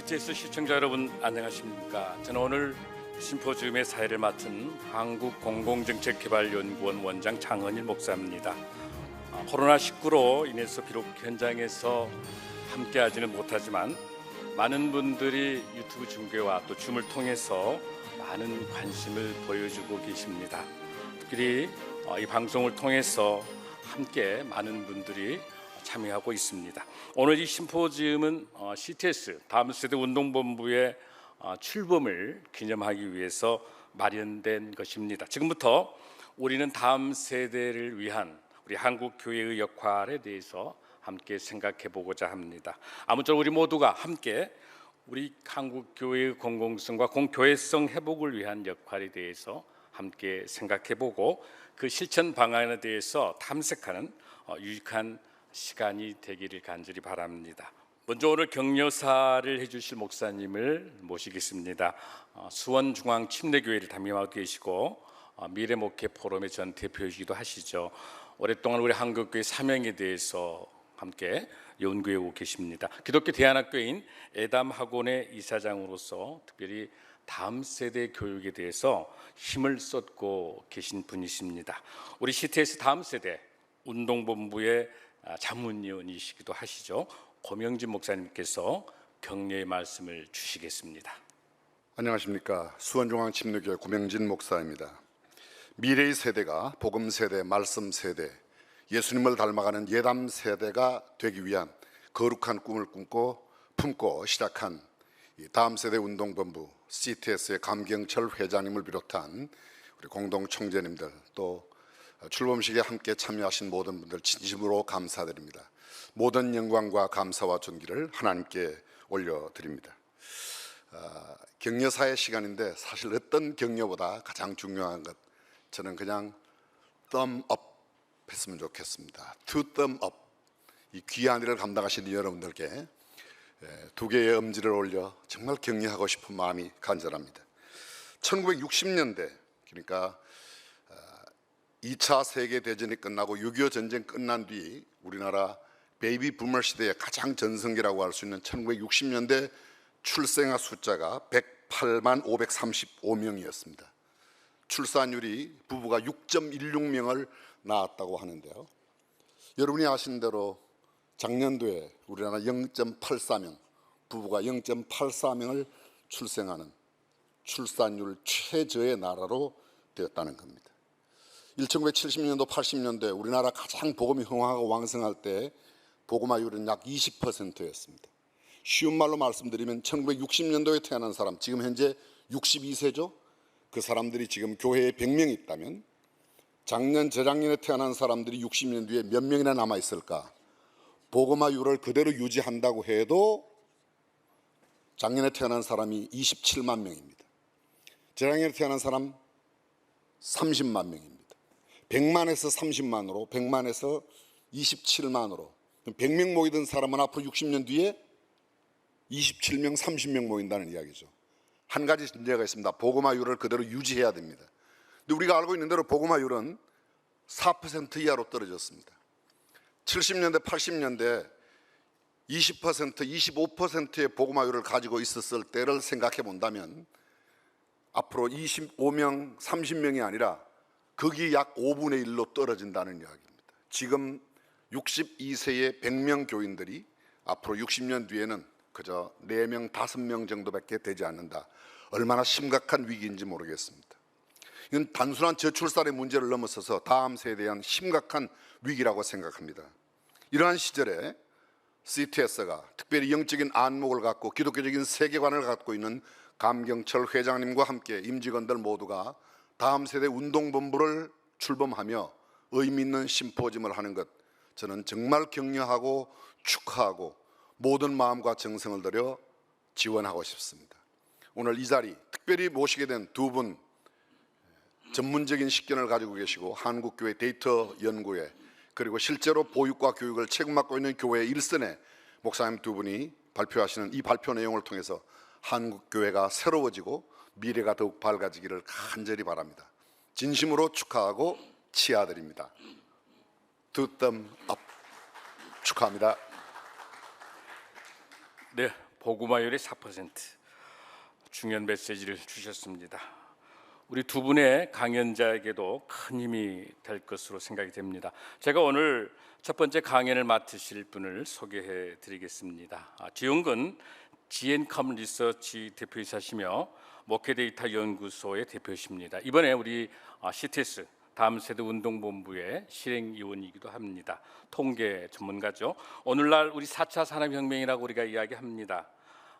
CTS 시청자 여러분 안녕하십니까? 저는 오늘 심포지움의 사회를 맡은 한국공공정책개발연구원 원장 장헌일 목사입니다. 아, 코로나19로 인해서 비록 현장에서 함께하지는 못하지만 많은 분들이 유튜브 중계와 또 줌을 통해서 많은 관심을 보여주고 계십니다. 특별히 어, 이 방송을 통해서 함께 많은 분들이 참여하고 있습니다. 오늘 이 심포지움은 어, CTS 다음 세대 운동본부의 어, 출범을 기념하기 위해서 마련된 것입니다. 지금부터 우리는 다음 세대를 위한 우리 한국 교회의 역할에 대해서 함께 생각해 보고자 합니다. 아무쪼록 우리 모두가 함께 우리 한국 교회의 공공성과 공교회성 회복을 위한 역할에 대해서 함께 생각해 보고 그 실천 방안에 대해서 탐색하는 어, 유익한 시간이 되기를 간절히 바랍니다. 먼저 오늘 격려사를 해주실 목사님을 모시겠습니다. 어, 수원중앙 침례교회를 담임하고 계시고 어, 미래목회 포럼의 전 대표이기도 하시죠. 오랫동안 우리 한국교회 사명에 대해서 함께 연구해 오고 계십니다. 기독교 대안학교인 애담학원의 이사장으로서 특별히 다음 세대 교육에 대해서 힘을 쏟고 계신 분이십니다. 우리 CTS 다음 세대 운동본부의 아, 자문위원이시기도 하시죠. 고명진 목사님께서 격려의 말씀을 주시겠습니다. 안녕하십니까 수원중앙 침례교회 구명진 목사입니다. 미래의 세대가 복음 세대, 말씀 세대, 예수님을 닮아가는 예담 세대가 되기 위한 거룩한 꿈을 꿈고 품고 시작한 이 다음 세대 운동본부 CTS의 감경철 회장님을 비롯한 우리 공동 총재님들 또 출범식에 함께 참여하신 모든 분들 진심으로 감사드립니다. 모든 영광과 감사와 존귀를 하나님께 올려드립니다. 아, 격려사의 시간인데 사실 어떤 격려보다 가장 중요한 것 저는 그냥 thumb up 했으면 좋겠습니다. two thumb up 이 귀한 일을 감당하시는 여러분들께 예, 두 개의 엄지를 올려 정말 격려하고 싶은 마음이 간절합니다. 1960년대 그러니까 2차 세계 대전이 끝나고 6.25 전쟁 끝난 뒤 우리나라 베이비 부머 시대의 가장 전성기라고 할 수 있는 1960년대 출생아 숫자가 108만 535명이었습니다. 출산율이 부부가 6.16명을 낳았다고 하는데요. 여러분이 아시는 대로 작년도에 우리나라 0.84명, 부부가 0.84명을 출생하는 출산율 최저의 나라로 되었다는 겁니다. 1970년도, 80년대 우리나라 가장 복음이 흥황하고 왕성할 때 복음화율은 약 20%였습니다. 쉬운 말로 말씀드리면 1960년도에 태어난 사람, 지금 현재 62세죠? 그 사람들이 지금 교회에 100명 있다면 작년, 재작년에 태어난 사람들이 60년 뒤에 몇 명이나 남아 있을까? 복음화율을 그대로 유지한다고 해도 작년에 태어난 사람이 27만 명입니다. 재작년에 태어난 사람 30만 명입니다. 100만에서 30만으로 100만에서 27만으로 100명 모이던 사람은 앞으로 60년 뒤에 27명, 30명 모인다는 이야기죠. 한 가지 문제가 있습니다. 복음화율을 그대로 유지해야 됩니다. 근데 우리가 알고 있는 대로 복음화율은 4% 이하로 떨어졌습니다. 70년대, 80년대 20%, 25%의 복음화율을 가지고 있었을 때를 생각해 본다면 앞으로 25명, 30명이 아니라 거기 약 5분의 1로 떨어진다는 이야기입니다. 지금 62세의 100명 교인들이 앞으로 60년 뒤에는 그저 4명, 5명 정도밖에 되지 않는다. 얼마나 심각한 위기인지 모르겠습니다. 이건 단순한 저출산의 문제를 넘어서서 다음 세대에 대한 심각한 위기라고 생각합니다. 이러한 시절에 CTS가 특별히 영적인 안목을 갖고 기독교적인 세계관을 갖고 있는 감경철 회장님과 함께 임직원들 모두가 다음 세대 운동본부를 출범하며 의미 있는 심포지움을 하는 것 저는 정말 격려하고 축하하고 모든 마음과 정성을 들여 지원하고 싶습니다. 오늘 이 자리 특별히 모시게 된 두 분 전문적인 식견을 가지고 계시고 한국교회 데이터 연구회 그리고 실제로 보육과 교육을 책임맡고 있는 교회 일선의 목사님 두 분이 발표하시는 이 발표 내용을 통해서 한국교회가 새로워지고 미래가 더욱 밝아지기를 간절히 바랍니다. 진심으로 축하하고 치아드립니다. 두땀 업 축하합니다. 네, 복음화율의 4% 중요한 메시지를 주셨습니다. 우리 두 분의 강연자에게도 큰 힘이 될 것으로 생각이 됩니다. 제가 오늘 첫 번째 강연을 맡으실 분을 소개해 드리겠습니다. 아, 지용근 지앤컴 리서치 대표이사시며 목회 데이터 연구소의 대표이십니다. 이번에 우리 아, CTS 다음 세대 운동본부의 실행위원이기도 합니다. 통계 전문가죠. 오늘날 우리 4차 산업혁명이라고 우리가 이야기합니다.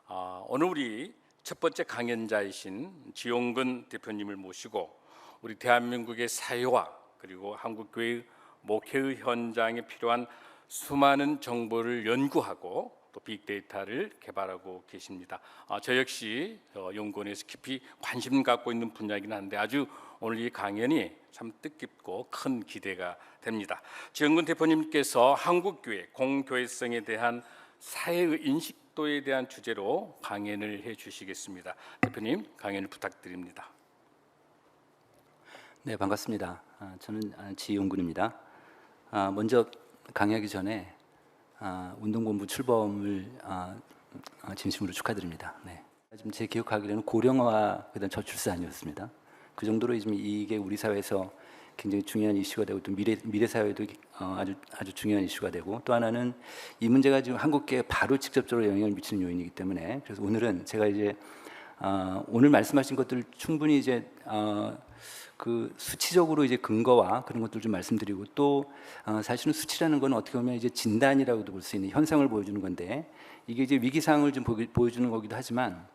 아, 오늘 우리 첫 번째 강연자이신 지용근 대표님을 모시고 우리 대한민국의 사회와 그리고 한국교회 목회의 현장에 필요한 수많은 정보를 연구하고 또 빅데이터를 개발하고 계십니다. 아, 저 역시 어, 연구원에서 깊이 관심 갖고 있는 분야이긴 한데 아주 오늘 이 강연이 참 뜻깊고 큰 기대가 됩니다. 지영근 대표님께서 한국교회 공교회성에 대한 사회의 인식도에 대한 주제로 강연을 해주시겠습니다. 대표님 강연을 부탁드립니다. 네 반갑습니다. 아, 저는 아, 지용군입니다. 아, 먼저 강의하기 전에 아, 운동본부 출범을 아, 아, 진심으로 축하드립니다. 네. 지금 제 기억하기로는 고령화 그다음 저출산이었습니다. 그 정도로 지금 이게 우리 사회에서 굉장히 중요한 이슈가 되고 또 미래 미래 사회도 어, 아주 아주 중요한 이슈가 되고 또 하나는 이 문제가 지금 한국계에 바로 직접적으로 영향을 미치는 요인이기 때문에 그래서 오늘은 제가 이제 아, 오늘 말씀하신 것들 충분히 이제 어, 그 수치적으로 이제 근거와 그런 것들 좀 말씀드리고 또 어, 사실은 수치라는 건 어떻게 보면 이제 진단이라고도 볼 수 있는 현상을 보여주는 건데 이게 이제 위기 상황을 좀 보기- 보여주는 거기도 하지만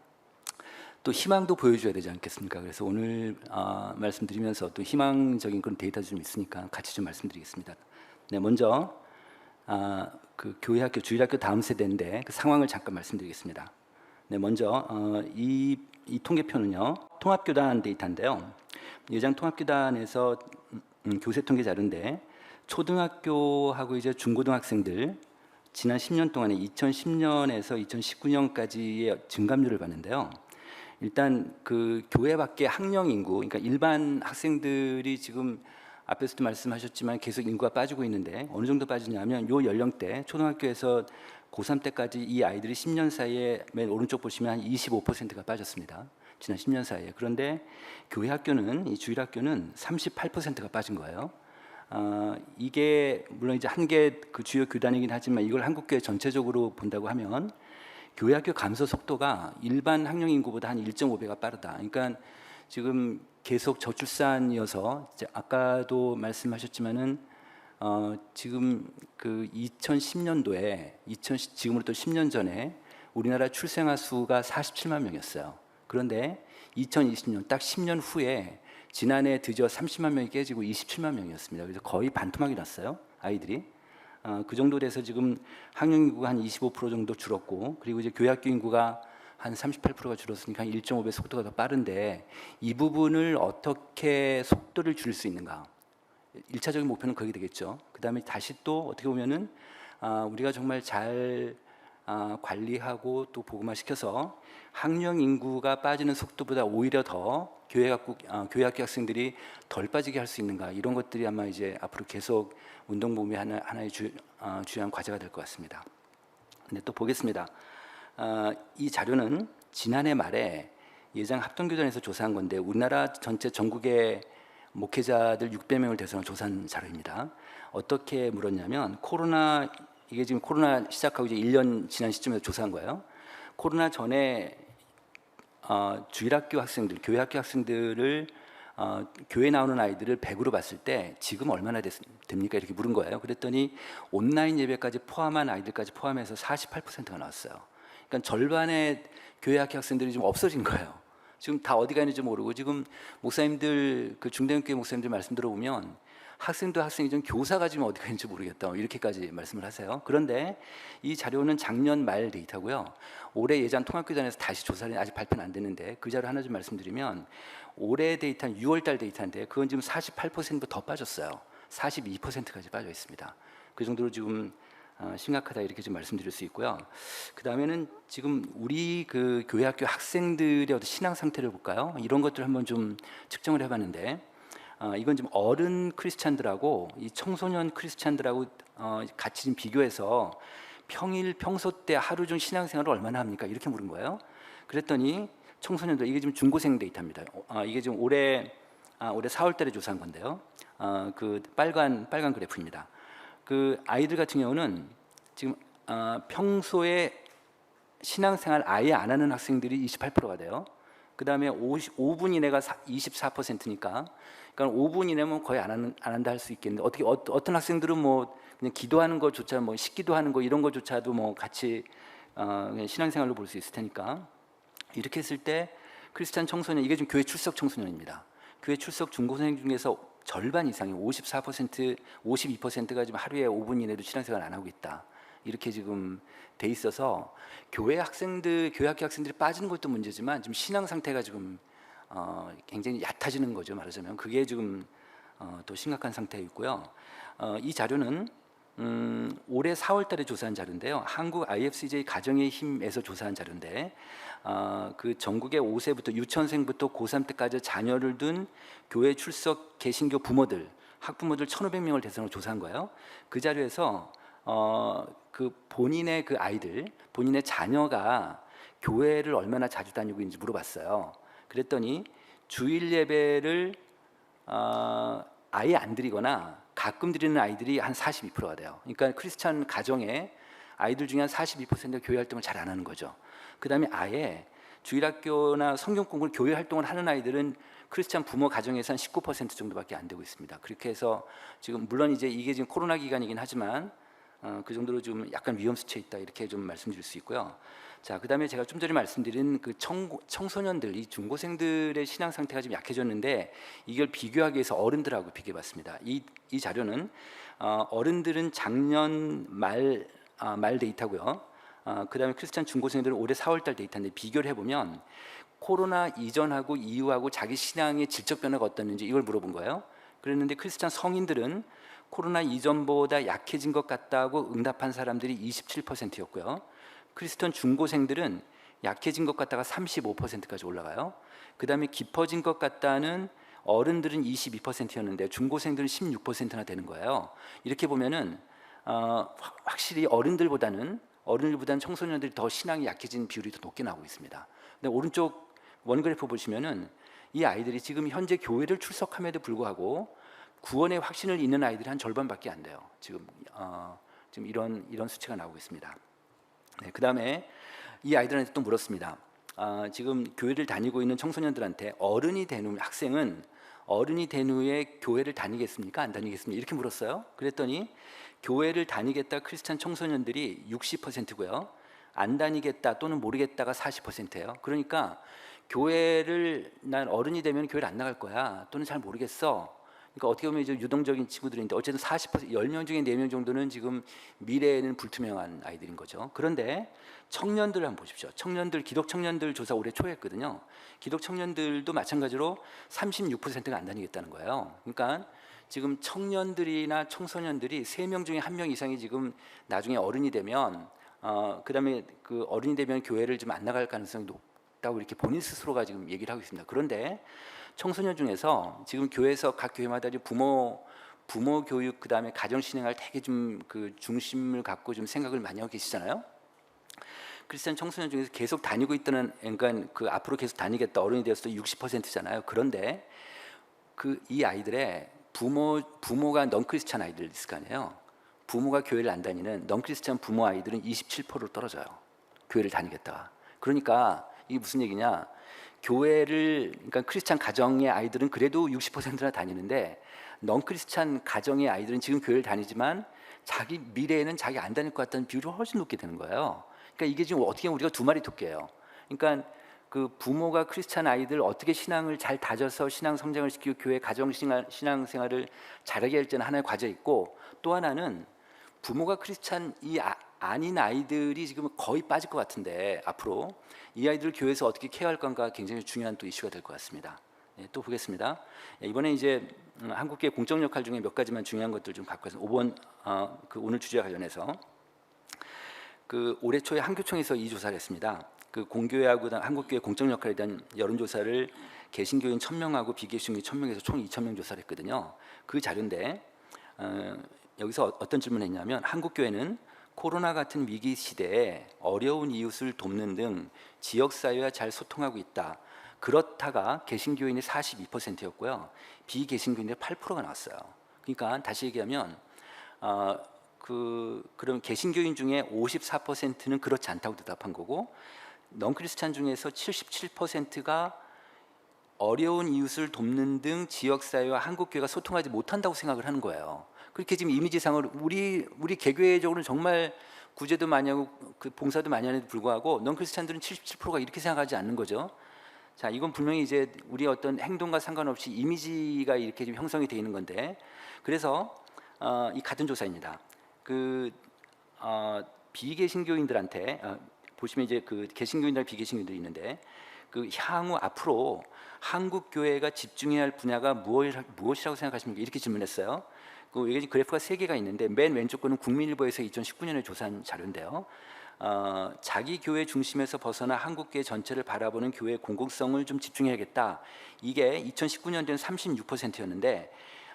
또 희망도 보여줘야 되지 않겠습니까? 그래서 오늘 아, 말씀드리면서 또 희망적인 그런 데이터 좀 있으니까 같이 좀 말씀드리겠습니다. 네, 먼저 아, 그 교회 학교 주일 학교 다음 세대인데 그 상황을 잠깐 말씀드리겠습니다. 네, 먼저 어, 이, 이 통계표는요 통합교단 데이터인데요. 예장 통합교단에서 음, 음, 교세 통계 자료인데 초등학교하고 이제 중고등학생들 지난 10년 동안에 2010년에서 2019년까지의 증감률을 봤는데요. 일단 그 교회 밖의 학령 인구, 그러니까 일반 학생들이 지금 앞에서도 말씀하셨지만 계속 인구가 빠지고 있는데 어느 정도 빠지냐면 요 연령대 초등학교에서 고3 때까지 이 아이들이 10년 사이에 맨 오른쪽 보시면 한 25%가 빠졌습니다. 지난 10년 사이에. 그런데 교회 학교는 이 주일 학교는 38%가 빠진 거예요. 아, 이게 물론 이제 한 개 그 주요 교단이긴 하지만 이걸 한국교회 전체적으로 본다고 하면 교회 학교 감소 속도가 일반 학령 인구보다 한 1.5배가 빠르다. 그러니까 지금 계속 저출산이어서 아까도 말씀하셨지만은 어, 지금 그 2010년도에 2000 지금으로부터 10년 전에 우리나라 출생아 수가 47만 명이었어요. 그런데 2020년 딱 10년 후에 지난해 드디어 30만 명이 깨지고 27만 명이었습니다. 그래서 거의 반토막이 났어요. 아이들이. 어, 그 정도 돼서 지금 학령 인구가 한 25% 정도 줄었고 그리고 이제 교회학교 인구가 한 38%가 줄었으니까 한 1.5배 속도가 더 빠른데 이 부분을 어떻게 속도를 줄일 수 있는가? 일차적인 목표는 거기 되겠죠. 그다음에 다시 또 어떻게 보면은 아, 우리가 정말 잘 아, 관리하고 또 보고만 시켜서 학령 인구가 빠지는 속도보다 오히려 더 교회 학교 아, 교회 학교 학생들이 덜 빠지게 할 수 있는가 이런 것들이 아마 이제 앞으로 계속 운동본부의 하나, 하나의 주, 아, 주요한 과제가 될 것 같습니다. 네, 또 보겠습니다. 아, 이 자료는 지난해 말에 예장 합동교단에서 조사한 건데 우리나라 전체 전국의 목회자들 600명을 대상으로 조사한 자료입니다. 어떻게 물었냐면 코로나 이게 지금 코로나 시작하고 이제 1년 지난 시점에서 조사한 거예요. 코로나 전에 어, 주일학교 학생들, 교회 학교 학생들을 어, 교회 나오는 아이들을 100으로 봤을 때 지금 얼마나 됐, 됩니까? 이렇게 물은 거예요. 그랬더니 온라인 예배까지 포함한 아이들까지 포함해서 48%가 나왔어요. 그러니까 절반의 교회학교 학생들이 좀 없어진 거예요. 지금 다 어디 가는지 모르고 지금 목사님들 그 중대형교회 목사님들 말씀 들어보면 학생도 학생이지만 교사가 지금 어디 가는지 모르겠다 뭐 이렇게까지 말씀을 하세요. 그런데 이 자료는 작년 말 데이터고요. 올해 예전 통합교단에서 다시 조사를 아직 발표는 안 됐는데 그 자료 하나 좀 말씀드리면 올해 데이터는 6월달 데이터인데 그건 지금 48%더 더 빠졌어요. 42%까지 빠져 있습니다. 그 정도로 지금 어, 심각하다 이렇게 좀 말씀드릴 수 있고요. 그 다음에는 지금 우리 그 교회 학교 학생들의 어떤 신앙 상태를 볼까요? 이런 것들 한번 좀 측정을 해봤는데 어, 이건 지금 어른 크리스찬들하고 이 청소년 크리스찬들하고 어, 같이 좀 비교해서 평일 평소 때 하루 중 신앙생활을 얼마나 합니까? 이렇게 물은 거예요. 그랬더니 청소년들 이게 지금 중고생 데이터입니다. 어, 아, 이게 지금 올해 아, 올해 4월달에 조사한 건데요. 아, 그 빨간 빨간 그래프입니다. 그 아이들 같은 경우는 지금 아, 평소에 신앙생활 아예 안 하는 학생들이 28%가 돼요. 그 다음에 5분 이내가 24%니까, 그러니까 5분 이내면 거의 안, 하는, 안 한다 할 수 있겠는데 어떻게 어, 어떤 학생들은 뭐 그냥 기도하는 것조차 뭐 식기도 하는 거 이런 것조차도 뭐 같이 어, 그냥 신앙생활로 볼 수 있을 테니까 이렇게 했을 때 크리스찬 청소년 이게 지금 교회 출석 청소년입니다. 교회 출석 중고생 중에서 절반 이상이 54% 52%가 지금 하루에 5분 이내도 신앙생활 안 하고 있다. 이렇게 지금 돼 있어서 교회 학생들 교회 학교 학생들이 빠지는 것도 문제지만 지금 신앙 상태가 지금 어, 굉장히 얕아지는 거죠 말하자면 그게 지금 어, 또 심각한 상태에 있고요. 어, 이 자료는 음, 올해 4월달에 조사한 자료인데요. 한국 IFCJ 가정의 힘에서 조사한 자료인데 어, 그 전국의 5세부터 유치원생부터 고3 때까지 자녀를 둔 교회 출석 개신교 부모들 학부모들 1,500명을 대상으로 조사한 거예요. 그 자료에서 어, 그 본인의 그 아이들, 본인의 자녀가 교회를 얼마나 자주 다니고 있는지 물어봤어요. 그랬더니 주일 예배를 어, 아예 안 드리거나 가끔 드리는 아이들이 한 42%가 돼요. 그러니까 크리스찬 가정에 아이들 중에 한 42%가 교회 활동을 잘 안 하는 거죠. 그 다음에 아예 주일학교나 성경 공부를 교회 활동을 하는 아이들은 크리스찬 부모 가정에서 한 19% 정도밖에 안 되고 있습니다. 그렇게 해서 지금 물론 이제 이게 지금 코로나 기간이긴 하지만 어, 그 정도로 좀 약간 위험 수치에 있다 이렇게 좀 말씀드릴 수 있고요. 자, 그다음에 제가 좀 전에 말씀드린 그 청, 청소년들, 이 중고생들의 신앙 상태가 좀 약해졌는데 이걸 비교하기 위해서 어른들하고 비교해봤습니다. 이, 이 자료는 어, 어른들은 작년 말, 아, 말 데이터고요. 어, 그다음에 크리스찬 중고생들은 올해 4월달 데이터인데 비교를 해보면 코로나 이전하고 이후하고 자기 신앙의 질적 변화가 어떻는지 이걸 물어본 거예요. 그랬는데 크리스찬 성인들은 코로나 이전보다 약해진 것 같다고 응답한 사람들이 27%였고요. 크리스천 중고생들은 약해진 것 같다가 35%까지 올라가요. 그 다음에 깊어진 것 같다는 어른들은 22%였는데 중고생들은 16%나 되는 거예요. 이렇게 보면은 어, 확- 확실히 어른들보다는 어른들보다는 청소년들이 더 신앙이 약해진 비율이 더 높게 나오고 있습니다. 근데 오른쪽 원그래프 보시면은 이 아이들이 지금 현재 교회를 출석함에도 불구하고 구원의 확신을 잇는 아이들이 한 절반밖에 안 돼요. 지금 어, 지금 이런 이런 수치가 나오고 있습니다. 네, 그다음에 이 아이들한테 또 물었습니다. 아, 지금 교회를 다니고 있는 청소년들한테 어른이 된 후 학생은 어른이 된 후에 교회를 다니겠습니까? 안 다니겠습니까? 이렇게 물었어요. 그랬더니 교회를 다니겠다 크리스찬 청소년들이 60%고요. 안 다니겠다 또는 모르겠다가 40%예요. 그러니까 교회를 난 어른이 되면 교회를 안 나갈 거야 또는 잘 모르겠어. 그러니까 어떻게 보면 이제 유동적인 친구들인데 어쨌든 40% 10명 중에 4명 정도는 지금 미래에는 불투명한 아이들인 거죠. 그런데 청년들 한번 보십시오. 청년들 기독 청년들 조사 올해 초에 했거든요. 기독 청년들도 마찬가지로 36%가 안 다니겠다는 거예요. 그러니까 지금 청년들이나 청소년들이 3명 중에 1명 이상이 지금 나중에 어른이 되면 어 그다음에 그 어른이 되면 교회를 좀 안 나갈 가능성이 높 다고 이렇게 본인 스스로가 지금 얘기를 하고 있습니다. 그런데 청소년 중에서 지금 교회에서 각 교회마다 부모 부모 교육 그다음에 가정 신앙을 되게 좀 그 중심을 갖고 좀 생각을 많이 하고 계시잖아요. 크리스천 청소년 중에서 계속 다니고 있다는 그러니까 그 앞으로 계속 다니겠다 어른이 되어서 60%잖아요. 그런데 그 이 아이들의 부모 부모가 넌 크리스찬 아이들 있을 거 아니에요. 부모가 교회를 안 다니는 넌 크리스찬 부모 아이들은 27%로 떨어져요. 교회를 다니겠다. 그러니까 이게 무슨 얘기냐? 교회를 그러니까 크리스찬 가정의 아이들은 그래도 60%나 다니는데 넌 크리스찬 가정의 아이들은 지금 교회를 다니지만 자기 미래에는 자기 안 다닐 것 같다는 비율이 훨씬 높게 되는 거예요. 그러니까 이게 지금 어떻게 우리가 두 마리 토끼예요. 그러니까 그 부모가 크리스찬 아이들 어떻게 신앙을 잘 다져서 신앙 성장을 시키고 교회 가정 신앙, 생활을 잘하게 할지는 하나의 과제 있고 또 하나는 부모가 크리스찬 이 아, 아닌 아이들이 지금 거의 빠질 것 같은데 앞으로 이 아이들을 교회에서 어떻게 케어할 건가 굉장히 중요한 또 이슈가 될 것 같습니다. 네, 또 보겠습니다. 예, 이번에 이제 음, 한국계 공적 역할 중에 몇 가지만 중요한 것들 좀 갖고 와서 5번 어, 그 오늘 주제와 관련해서 그 올해 초에 한교총에서 이 조사를 했습니다. 그 공교회하고 한국교회 공적 역할에 대한 여론조사를 개신교인 1000명하고 비개신교인 1000명에서 총 2000명 조사를 했거든요. 그 자료인데 어, 여기서 어떤 질문을 했냐면 한국교회는 코로나 같은 위기 시대에 어려운 이웃을 돕는 등 지역 사회와 잘 소통하고 있다. 그렇다가 개신교인이 42%였고요. 비개신교인이 8%가 나왔어요. 그러니까 다시 얘기하면 어, 그 그럼 개신교인 중에 54%는 그렇지 않다고 대답한 거고 넌크리스찬 중에서 77%가 어려운 이웃을 돕는 등 지역 사회와 한국 교회가 소통하지 못한다고 생각을 하는 거예요. 그렇게 지금 이미지상으로 우리 우리 개교회적으로는 정말 구제도 많이 하고 그 봉사도 많이 하는데 불구하고 넌크리스찬들은 77%가 이렇게 생각하지 않는 거죠. 자, 이건 분명히 이제 우리 어떤 행동과 상관없이 이미지가 이렇게 좀 형성이 돼 있는 건데, 그래서 어, 이 같은 조사입니다. 그 어, 비개신교인들한테 어, 보시면 이제 그 개신교인들 비개신교인들이 있는데, 그 향후 앞으로 한국 교회가 집중해야 할 분야가 무엇이, 무엇이라고 생각하십니까? 이렇게 질문했어요. 그 여기 그래프가 세 개가 있는데 맨 왼쪽 거는 국민일보에서 2019년에 조사한 자료인데요. 어, 자기 교회 중심에서 벗어나 한국 교회 전체를 바라보는 교회 공공성을 좀 집중해야겠다. 이게 2019년도에는 36%였는데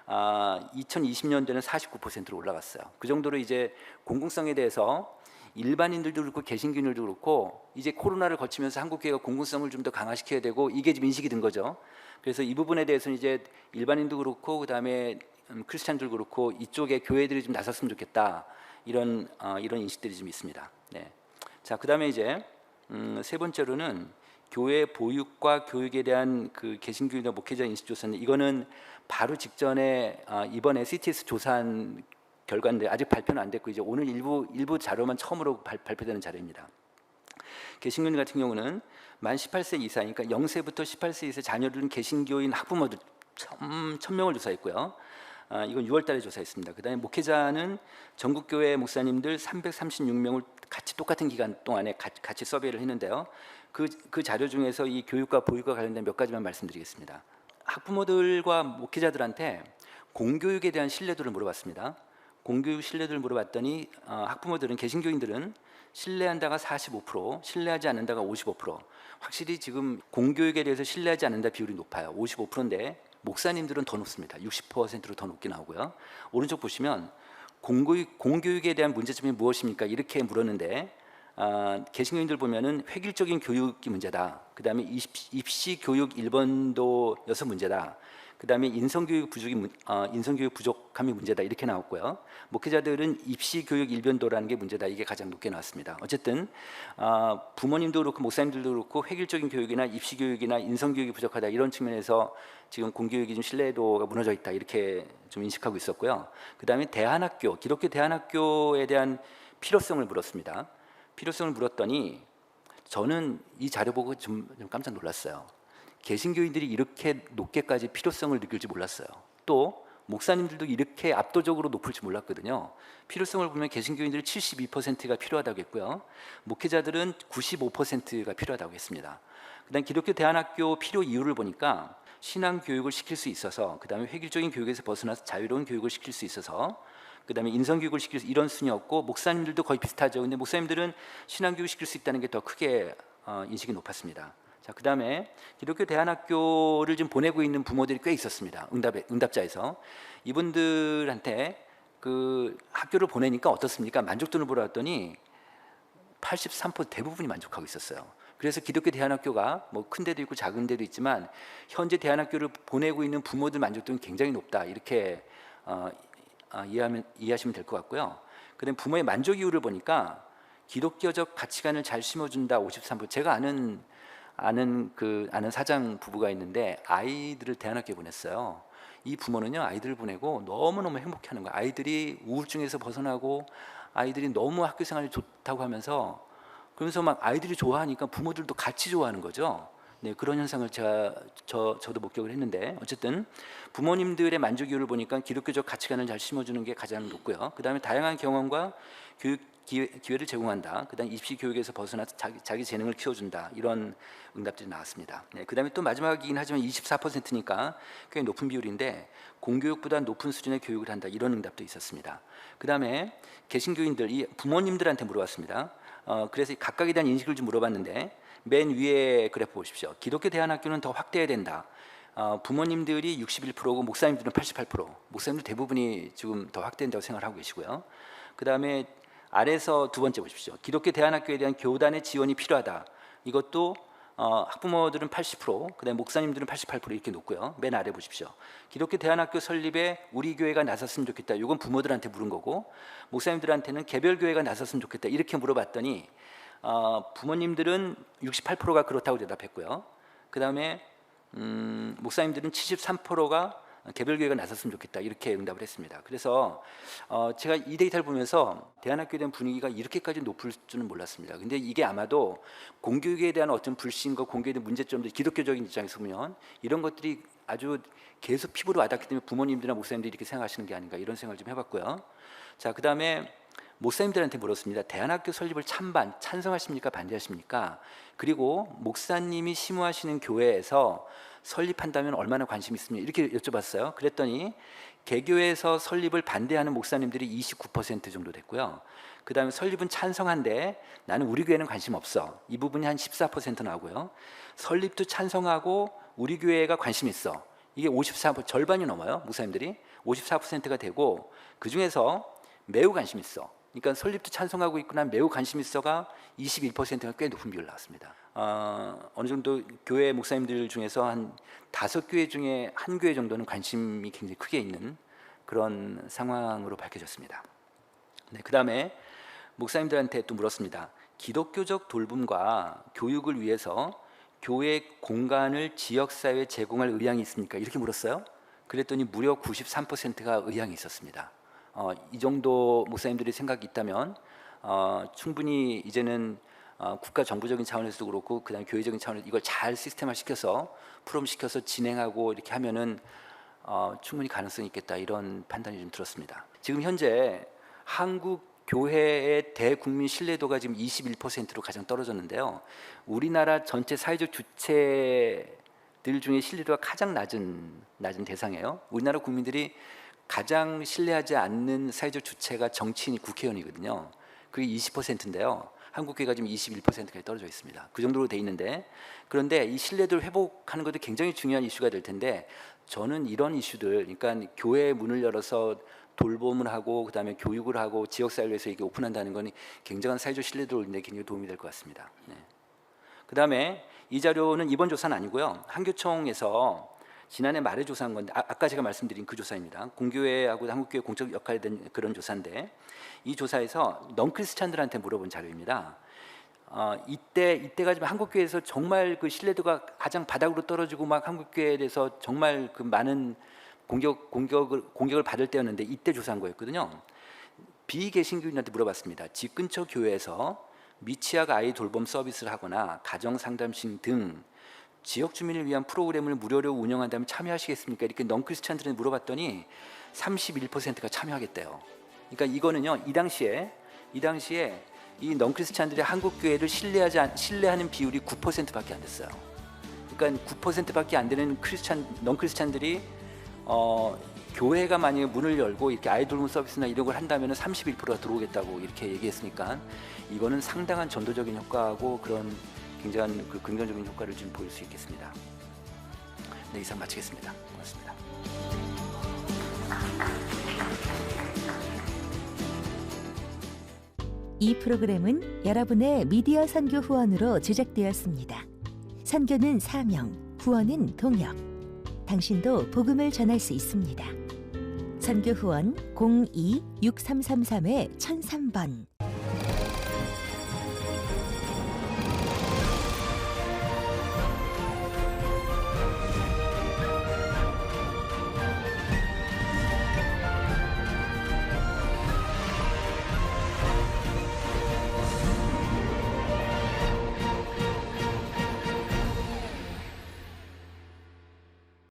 아, 2020년도에는 49%로 올라갔어요. 그 정도로 이제 공공성에 대해서 일반인들도 그렇고 개신교인들도 그렇고 이제 코로나를 거치면서 한국 교회가 공공성을 좀 더 강화시켜야 되고 이게 지금 인식이 된 거죠. 그래서 이 부분에 대해서는 이제 일반인도 그렇고 그다음에 음, 크리스찬들 그렇고 이쪽에 교회들이 좀 나섰으면 좋겠다 이런 어, 이런 인식들이 좀 있습니다. 네. 자 그다음에 이제 음, 세 번째로는 교회 보육과 교육에 대한 그 개신교인과 목회자 인식 조사는 이거는 바로 직전에 아, 이번에 CTS 조사한 결과인데 아직 발표는 안 됐고 이제 오늘 일부 일부 자료만 처음으로 발, 발표되는 자료입니다. 개신교인 같은 경우는 만 18세 이사니까 0세부터 18세 이사 자녀를 둔 개신교인 학부모들 천, 천 명을 조사했고요. 아, 이건 6월달에 조사했습니다. 그다음에 목회자는 전국 교회 목사님들 336명을 같이 똑같은 기간 동안에 같이, 같이 서베이를 했는데요. 그, 그 자료 중에서 이 교육과 보육과 관련된 몇 가지만 말씀드리겠습니다. 학부모들과 목회자들한테 공교육에 대한 신뢰도를 물어봤습니다. 공교육 신뢰도를 물어봤더니 어, 학부모들은 개신교인들은 신뢰한다가 45%, 신뢰하지 않는다가 55%. 확실히 지금 공교육에 대해서 신뢰하지 않는다 비율이 높아요. 55%인데 목사님들은 더 높습니다. 60%로 더 높게 나오고요. 오른쪽 보시면 공교육, 공교육에 대한 문제점이 무엇입니까? 이렇게 물었는데 아, 개신교인들 보면은 획일적인 교육이 문제다. 그다음에 입시, 교육 일본도여서 문제다. 그다음에 인성교육 부족이 문- 어, 인성교육 부족함이 문제다 이렇게 나왔고요. 목회자들은 입시 교육 일변도라는 게 문제다 이게 가장 높게 나왔습니다. 어쨌든 아, 부모님도 그렇고 목사님들도 그렇고 획일적인 교육이나 입시 교육이나 인성 교육이 부족하다 이런 측면에서 지금 공교육이 좀 신뢰도가 무너져 있다 이렇게 좀 인식하고 있었고요. 그다음에 대한학교 기독교 대한학교에 대한 필요성을 물었습니다. 필요성을 물었더니 저는 이 자료 보고 좀, 좀 깜짝 놀랐어요. 개신교인들이 이렇게 높게까지 필요성을 느낄지 몰랐어요. 또 목사님들도 이렇게 압도적으로 높을 줄 몰랐거든요. 필요성을 보면 개신교인들이 72%가 필요하다고 했고요. 목회자들은 95%가 필요하다고 했습니다. 그다음 기독교 대안학교 필요 이유를 보니까 신앙 교육을 시킬 수 있어서 그다음에 획일적인 교육에서 벗어나서 자유로운 교육을 시킬 수 있어서 그다음에 인성 교육을 시킬 수 이런 순이었고 목사님들도 거의 비슷하죠. 근데 목사님들은 신앙 교육 시킬 수 있다는 게 더 크게 어, 인식이 높았습니다. 자, 그 다음에 기독교 대안학교를 좀 보내고 있는 부모들이 꽤 있었습니다. 응답 응답자에서 이분들한테 그 학교를 보내니까 어떻습니까? 만족도를 물어봤더니 83% 대부분이 만족하고 있었어요. 그래서 기독교 대안학교가 뭐 큰 데도 있고 작은 데도 있지만 현재 대안학교를 보내고 있는 부모들 만족도는 굉장히 높다 이렇게 어, 어, 이해하면 이해하시면 될 것 같고요. 그다음 부모의 만족 이유를 보니까 기독교적 가치관을 잘 심어준다 53%. 제가 아는 아는 그 아는 사장 부부가 있는데 아이들을 대안학교에 보냈어요. 이 부모는요 아이들을 보내고 너무 너무 행복해하는 거예요. 아이들이 우울증에서 벗어나고 아이들이 너무 학교 생활이 좋다고 하면서 그러면서 막 아이들이 좋아하니까 부모들도 같이 좋아하는 거죠. 네 그런 현상을 제가 저 저도 목격을 했는데 어쨌든 부모님들의 만족 이유를 보니까 기독교적 가치관을 잘 심어주는 게 가장 높고요. 그 다음에 다양한 경험과 교육 기회, 기회 를 제공한다. 그다음 입시 교육에서 벗어나서 자기, 자기 재능을 키워준다. 이런 응답들이 나왔습니다. 네, 그다음에 또 마지막이긴 하지만 24%니까 꽤 높은 비율인데 공교육보다 높은 수준의 교육을 한다. 이런 응답도 있었습니다. 그다음에 개신교인들 이 부모님들한테 물어봤습니다. 어, 그래서 각각에 대한 인식을 좀 물어봤는데 맨 위에 그래프 보십시오. 기독교 대안학교는 더 확대해야 된다. 어, 부모님들이 61%고 목사님들은 88%. 목사님들 대부분이 지금 더 확대된다고 생각을 하고 계시고요. 그 다음에 아래서 두 번째 보십시오. 기독교 대안학교에 대한 교단의 지원이 필요하다. 이것도 어, 학부모들은 80%, 그다음 목사님들은 88% 이렇게 놓고요. 맨 아래 보십시오. 기독교 대안학교 설립에 우리 교회가 나섰으면 좋겠다. 이건 부모들한테 물은 거고 목사님들한테는 개별 교회가 나섰으면 좋겠다. 이렇게 물어봤더니 어, 부모님들은 68%가 그렇다고 대답했고요. 그다음에 음, 목사님들은 73%가 개별 교회가 나섰으면 좋겠다 이렇게 응답을 했습니다. 그래서 어, 제가 이 데이터를 보면서 대안학교에 대한 분위기가 이렇게까지 높을 줄은 몰랐습니다. 근데 이게 아마도 공교육에 대한 어떤 불신과 공교육에 대한 문제점들 기독교적인 입장에서 보면 이런 것들이 아주 계속 피부로 와닿기 때문에 부모님들이나 목사님들이 이렇게 생각하시는 게 아닌가 이런 생각을 좀 해봤고요. 자, 그 다음에 목사님들한테 물었습니다. 대안학교 설립을 찬반 찬성하십니까 반대하십니까? 그리고 목사님이 심호하시는 교회에서 설립한다면 얼마나 관심 있습니까? 이렇게 여쭤봤어요. 그랬더니 개교에서 설립을 반대하는 목사님들이 29% 정도 됐고요. 그 다음에 설립은 찬성한데 나는 우리 교회는 관심 없어. 이 부분이 한 14% 나오고요. 설립도 찬성하고 우리 교회가 관심 있어. 이게 54 절반이 넘어요. 목사님들이 54%가 되고 그 중에서 매우 관심 있어. 그러니까 설립도 찬성하고 있구나 매우 관심 있어가 21%가 꽤 높은 비율 나왔습니다. 어, 어느 정도 교회 목사님들 중에서 한 다섯 교회 중에 한 교회 정도는 관심이 굉장히 크게 있는 그런 상황으로 밝혀졌습니다. 네, 그 다음에 목사님들한테 또 물었습니다. 기독교적 돌봄과 교육을 위해서 교회 공간을 지역사회에 제공할 의향이 있습니까? 이렇게 물었어요. 그랬더니 무려 93%가 의향이 있었습니다. 어, 이 정도 목사님들이 생각이 있다면 어, 충분히 이제는 어, 국가 정부적인 차원에서도 그렇고 그다음 에 교회적인 차원에서 이걸 잘 시스템화 시켜서 프롬 시켜서 진행하고 이렇게 하면은 어, 충분히 가능성이 있겠다 이런 판단이 좀 들었습니다. 지금 현재 한국 교회의 대국민 신뢰도가 지금 21%로 가장 떨어졌는데요. 우리나라 전체 사회적 주체들 중에 신뢰도가 가장 낮은 낮은 대상이에요. 우리나라 국민들이 가장 신뢰하지 않는 사회적 주체가 정치인이 국회의원이거든요. 그게 20%인데요. 한국 교회가 지금 21%까지 떨어져 있습니다. 그 정도로 돼 있는데 그런데 이 신뢰도를 회복하는 것도 굉장히 중요한 이슈가 될 텐데 저는 이런 이슈들 그러니까 교회 문을 열어서 돌봄을 하고 그다음에 교육을 하고 지역 사회에서 이게 오픈한다는 건 굉장한 사회적 신뢰도를 올리는 데 굉장히 도움이 될 것 같습니다. 네. 그다음에 이 자료는 이번 조사는 아니고요. 한교총에서 지난해 말에 조사한 건데 아, 까 제가 말씀드린 그 조사입니다. 공교회하고 한국교회 공적 역할에 대한 그런 조사인데 이 조사에서 넌크리스찬들한테 물어본 자료입니다. 어, 이때 이때가 지금 한국교회에서 정말 그 신뢰도가 가장 바닥으로 떨어지고 막 한국교회에 대해서 정말 그 많은 공격 공격을 공격을 받을 때였는데 이때 조사한 거였거든요. 비개신교인한테 물어봤습니다. 집 근처 교회에서 미취학 아이 돌봄 서비스를 하거나 가정 상담실 등 지역 주민을 위한 프로그램을 무료로 운영한다면 참여하시겠습니까? 이렇게 넌크리스찬들한테 물어봤더니 31%가 참여하겠대요. 그러니까 이거는요. 이 당시에 이 당시에 이 넌크리스찬들이 한국 교회를 신뢰하지 않, 신뢰하는 비율이 9%밖에 안 됐어요. 그러니까 9%밖에 안 되는 크리스찬 넌크리스찬들이 어, 교회가 만약에 문을 열고 이렇게 아이돌 서비스나 이런 걸 한다면 31%가 들어오겠다고 이렇게 얘기했으니까 이거는 상당한 전도적인 효과하고 그런 굉장한 그 긍정적인 효과를 좀 보일 수 있겠습니다. 네, 이상 마치겠습니다. 고맙습니다. 이 프로그램은 여러분의 미디어 선교 후원으로 제작되었습니다. 선교는 사명, 후원은 동역. 당신도 복음을 전할 수 있습니다. 선교 후원 02-6333-1003번